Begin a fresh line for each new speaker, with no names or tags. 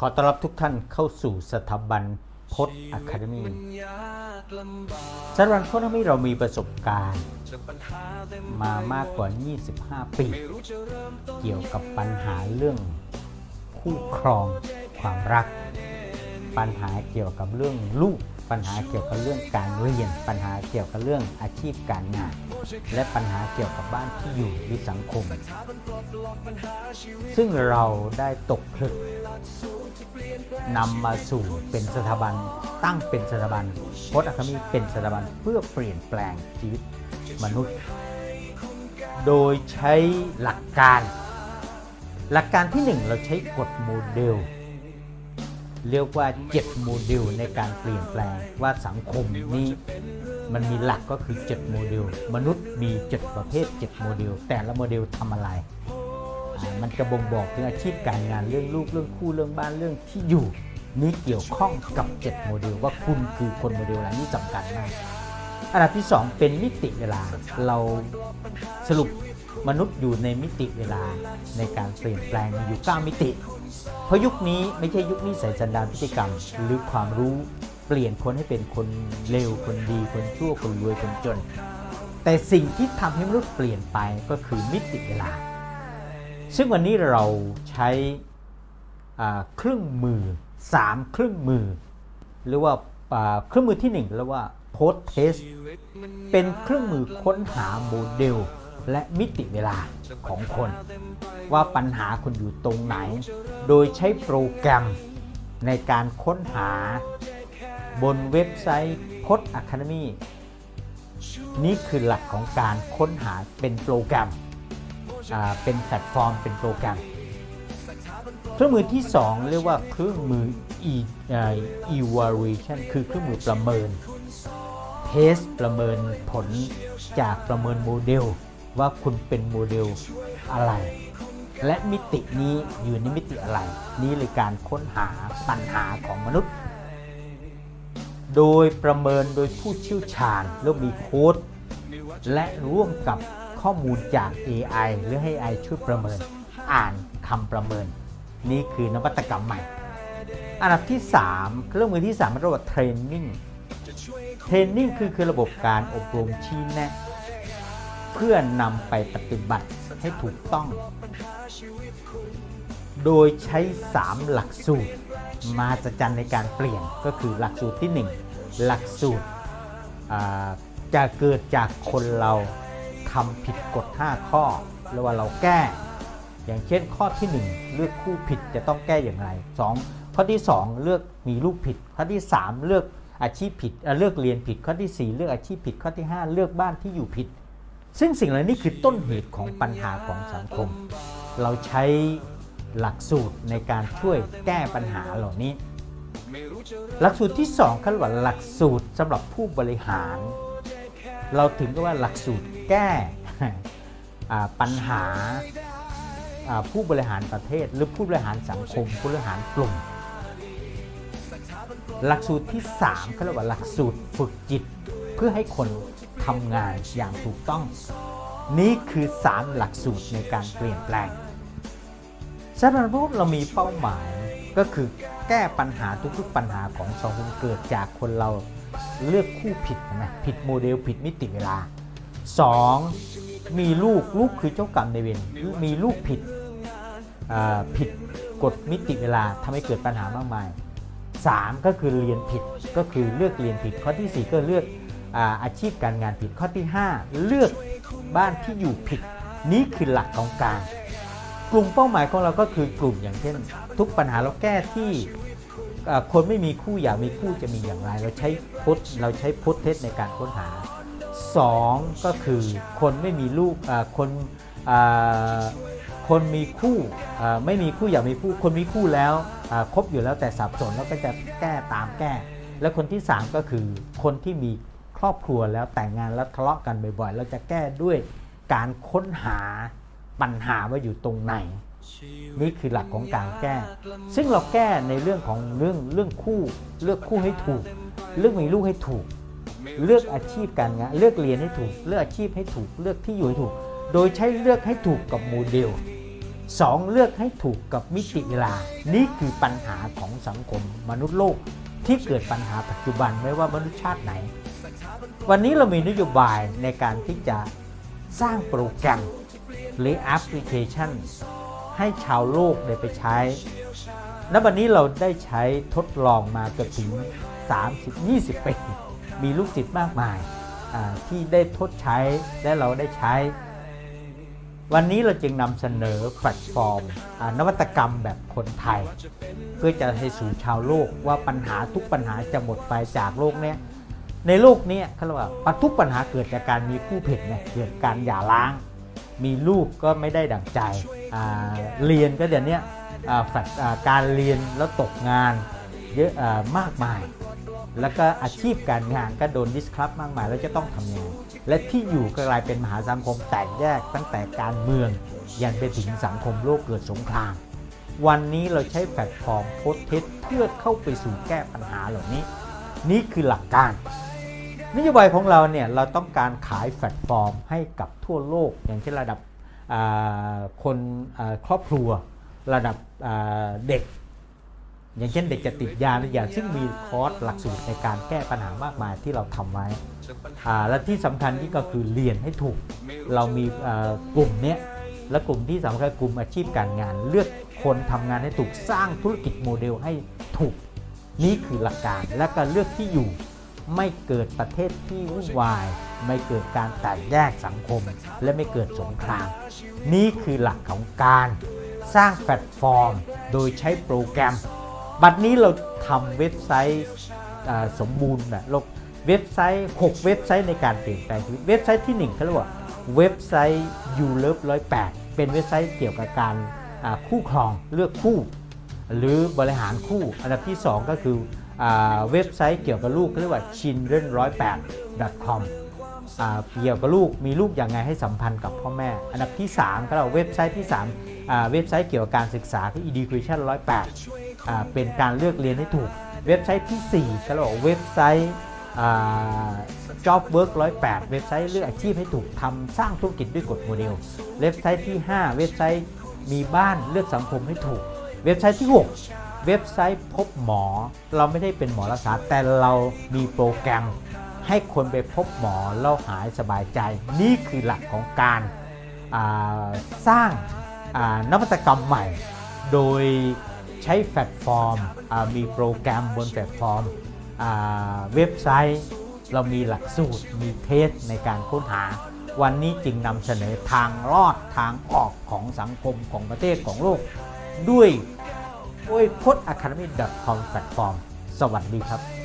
ขอต้อนรับทุกท่านเข้าสู่สถาบันพจน์อะคาเดมีสถาบันพจน์อะคาเดมีเรามีประสบการณ์มามากกว่า 25 ปี เกี่ยวกับปัญหาเรื่องคู่ครองความรัก ปัญหาเกี่ยวกับเรื่องลูก ปัญหาเกี่ยวกับเรื่องการเรียน ปัญหาเกี่ยวกับเรื่องอาชีพการงาน และปัญหาเกี่ยวกับบ้านที่อยู่หรือสังคม ซึ่งเราได้ตกผลึก นำมาสู่เป็นสถาบัน ตั้งเป็นสถาบันพจน์อะคาเดมีเป็นสถาบันเพื่อเปลี่ยนแปลงชีวิตมนุษย์ โดยใช้หลักการ หลักการที่หนึ่งเราใช้กฎโมเดล เรียกว่า 7 โมเดลในการเปลี่ยนแปลงว่าสังคมนี้มันมีหลักก็คือ 7 โมเดล มนุษย์มี 7 ประเภท 7 โมเดล แต่ละโมเดลทำอะไร มันจะบ่งบอกถึงอาชีพการงานเรื่องลูกเรื่องคู่เรื่องบ้านเรื่องที่อยู่ นี้เกี่ยวข้องกับ 7 โมเดลว่าคุณคือคนโมเดลอะไรนี่สำคัญมากอันดับที่ 2 เป็นมิติเวลาเราสรุปมนุษย์อยู่ในมิติเวลาในการเปลี่ยนแปลงมีอยู่ 9 มิติ เพราะยุคนี้ไม่ใช่ยุคนิสัยสันดานพฤติกรรม หรือความรู้เปลี่ยนคนให้เป็นคนเลวคนดีคนชั่วคนรวยคนจน แต่สิ่งที่ทำให้มนุษย์เปลี่ยนไปก็คือมิติเวลา ซึ่งวันนี้เราใช้เครื่องมือ 3 เครื่องมือ หรือว่าเครื่องมือที่1เรียกว่า post test เป็นเครื่องมือค้นหาโมเดล และมิติเวลาของคน ว่าปัญหาคุณอยู่ตรงไหน โดยใช้โปรแกรมในการค้นหาบนเว็บไซต์พจน์ Academy นี่คือหลักของการค้นหาเป็นโปรแกรม เป็นแพลตฟอร์มเป็นโปรแกรม เครื่องมือที่ 2 เรียกว่าเครื่องมือ e- เอ่อ evaluation คือเครื่องมือประเมินเทสประเมินผลจากประเมินโมเดล ว่าคุณเป็นโมเดลอะไร และมิตินี้อยู่ในมิติอะไร นี่เลยการค้นหาปัญหาของมนุษย์ โดยประเมินโดยผู้เชี่ยวชาญแล้วมีโค้ดและร่วมกับ ข้อมูลจาก AI หรือให้ AI ช่วยประเมิน อ่านคำประเมิน นี่คือนวัตกรรมใหม่ อันดับที่ 3 เครื่องมือที่3เรียกว่าเทรนนิ่งเทรนนิ่งคือคือระบบการอบรมชี้แนะเพื่อนำไปปฏิบัติให้ถูกต้อง โดยใช้ 3 หลักสูตร มาจัจันในการเปลี่ยนก็คือหลักสูตรที่ 1 หลักสูตรจะเกิดจากคนเรา ทำผิดกฎ 5 ข้อหรือว่าเราแก้ อย่างเช่นข้อที่ 1 เลือกคู่ผิดจะต้องแก้อย่างไร 2 ข้อที่ 2 เลือกมีลูกผิด ข้อที่ 3 เลือกอาชีพผิดเลือกเรียนผิด ข้อที่ 4 เลือกอาชีพผิด ข้อที่ 5 เลือกบ้านที่อยู่ผิด ซึ่งสิ่งเหล่านี้คือต้นเหตุของปัญหาของสังคม เราใช้หลักสูตรในการช่วยแก้ปัญหาเหล่านี้ หลักสูตรที่2เขาเรียกว่าหลักสูตรสำหรับผู้บริหาร เราถึงก็ว่าหลักสูตรแก้ปัญหาผู้บริหารประเทศ หรือผู้บริหารสังคม ผู้บริหารกลุ่ม หลักสูตรที่3เขาเรียกว่าหลักสูตรฝึกจิต เพื่อให้คนทำงานอย่างถูกต้อง นี่คือ 3 หลักสูตรในการเปลี่ยนแปลงสำหรับพวกเรามีเป้าหมายก็คือแก้ปัญหาทุกๆปัญหาของสังคมเกิดจากคนเรา เลือกคู่ผิดนะผิดโมเดลผิดมิติเวลา 2. มีลูกลูกคือเจ้ากรรมในเวรมีลูกผิดผิดกฎมิติเวลาทำให้เกิดปัญหามากมาย 3 ก็คือเรียนผิดก็คือเลือกเรียนผิด ข้อทีสี่4 ก็เลือกอาอาชีพการงานผิดข้อที่ 5 เลือกบ้านที่อยู่ผิด นี่คือหลักของการ กลุ่มเป้าหมายของเราก็คือกลุ่มอย่างเช่น ทุกปัญหาเราแก้ที่ คนไม่มีคู่อยากมีคู่จะมีอย่างไร เราใช้พุทธเราใช้พุทธเทศในการค้นหา 2 ก็คือคนไม่มีลูกคนคนมีคู่ไม่มีคู่อยากมีคู่ คนมีคู่แล้วคบอยู่แล้วแต่สับสนแล้วก็จะแก้ตามแก้ และคนที่ 3 ก็คือคนที่มีครอบครัวแล้วแต่งงานแล้วทะเลาะกันบ่อยๆ เราจะแก้ด้วยการค้นหาปัญหาว่าอยู่ตรงไหน นี่คือหลักของการแก้ ซึ่งเราแก้ในเรื่องของเรื่องเรื่องคู่ เลือกคู่ให้ถูก เลือกมีลูกให้ถูก เลือกอาชีพการงานเลือกเรียนให้ถูก เลือกอาชีพให้ถูก เลือกที่อยู่ให้ถูก โดยใช้เลือกให้ถูกกับโมเดล 2. เลือกให้ถูกกับมิติเวลา นี่คือปัญหาของสังคมมนุษย์โลกที่เกิดปัญหาปัจจุบันไม่ว่ามนุษยชาติไหน วันนี้เรามีนโยบายในการที่จะสร้างโปรแกรมหรือแอปพลิเคชัน ให้ชาวโลกได้ไปใช้ณวันนี้เราได้ใช้ทดลองมาเกือบถึง 30-20 ปี มีลูกศิษย์มากมายที่ได้ทดใช้และเราได้ใช้ วันนี้เราจึงนำเสนอแพลตฟอร์มนวัตกรรมแบบคนไทย เพื่อจะให้สู่ชาวโลกว่าปัญหาทุกปัญหาจะหมดไปจากโลกนี้ในโลกนี้เขาเรียกว่าทุกปัญหาเกิดจากการมีคู่เผ็ดไงเกิดการหย่าร้าง มีลูกก็ไม่ได้ดั่งใจอ่าเรียนก็เดี๋ยวเนี้ยอ่าแฟลตอ่าการเรียนแล้วตกงานเยอะอามากมาย แล้วก็อาชีพการงานก็โดนดิสครับมากมาย แล้วจะต้องทำยังไงและที่อยู่ก็กลายเป็นมหาสังคมแตกแยกตั้งแต่การเมือง ยันไปถึงสังคมโลกเกิดสงคราม วันนี้เราใช้แพลตฟอร์มโพสเทสเพื่อเข้าไปสู่แก้ปัญหาเหล่านี้ นี่คือหลักการ นโยบายของเราเนี่ยเราต้องการขายแพลตฟอร์มให้กับทั่วโลก อย่างเช่นระดับคนครอบครัว ระดับเด็ก อย่างเช่นเด็กจะติดยาหรือยาซึ่งมีคอร์สหลักสูตรในการแก้ปัญหามากมายที่เราทำไว้และที่สำคัญที่ก็คือเรียนให้ถูก เรามีกลุ่มเนี้ยและกลุ่มที่สำคัญกลุ่มอาชีพการงาน เลือกคนทำงานให้ถูกสร้างธุรกิจโมเดลให้ถูก นี่คือหลักการและการเลือกที่อยู่ ไม่เกิดประเทศที่วุ่นวาย ไม่เกิดการแตกแยกสังคม และไม่เกิดสงคราม นี่คือหลักของการสร้างแพลตฟอร์ม โดยใช้โปรแกรม บัดนี้เราทำเว็บไซต์สมบูรณ์แบบโลกเว็บไซต์ 6 เว็บไซต์ในการเปลี่ยนแปลงชีวิตเว็บไซต์ที่ 1เขาเรียกว่าเว็บไซต์ you love 108 เป็นเว็บไซต์เกี่ยวกับการคู่ครองเลือกคู่ หรือบริหารคู่ อันดับที่ 2 ก็คือ เว็บไซต์เกี่ยวกับลูกเรียกว่า children 108 com เกี่ยวกับลูกมีลูกอย่างไงให้สัมพันธ์กับพ่อแม่ อันดับที่ 3 ก็เราเว็บไซต์ที่3เว็บไซต์เกี่ยวกับการศึกษาที่ education 108 เป็นการเลือกเรียนให้ถูก เว็บไซต์ที่ 4 ก็เราบอกเว็บไซต์ job work 108 เว็บไซต์เลือกอาชีพให้ถูกทำสร้างธุรกิจด้วยกฎโมเดล เว็บไซต์ที่ 5 เว็บไซต์มีบ้านเลือกสังคมให้ถูก เว็บไซต์ที่ 6 เว็บไซต์พบหมอ เราไม่ได้เป็นหมอรักษา แต่เรามีโปรแกรม ให้คนไปพบหมอแล้วหายสบายใจ นี่คือหลักของการาสร้างานวัตกรรมใหม่ โดยใช้แพลตฟอร์มมีโปรแกรมบนแพลตฟอร์มเว็บไซต์ เรามีหลักสูตรมีเทสในการค้นหา วันนี้จึงนำเสนอทางรอดทางออกของสังคมของประเทศของโลกด้วย โณพจน์อะคาเดมี่ดอทคอมแพลตฟอร์มสวัสดีครับ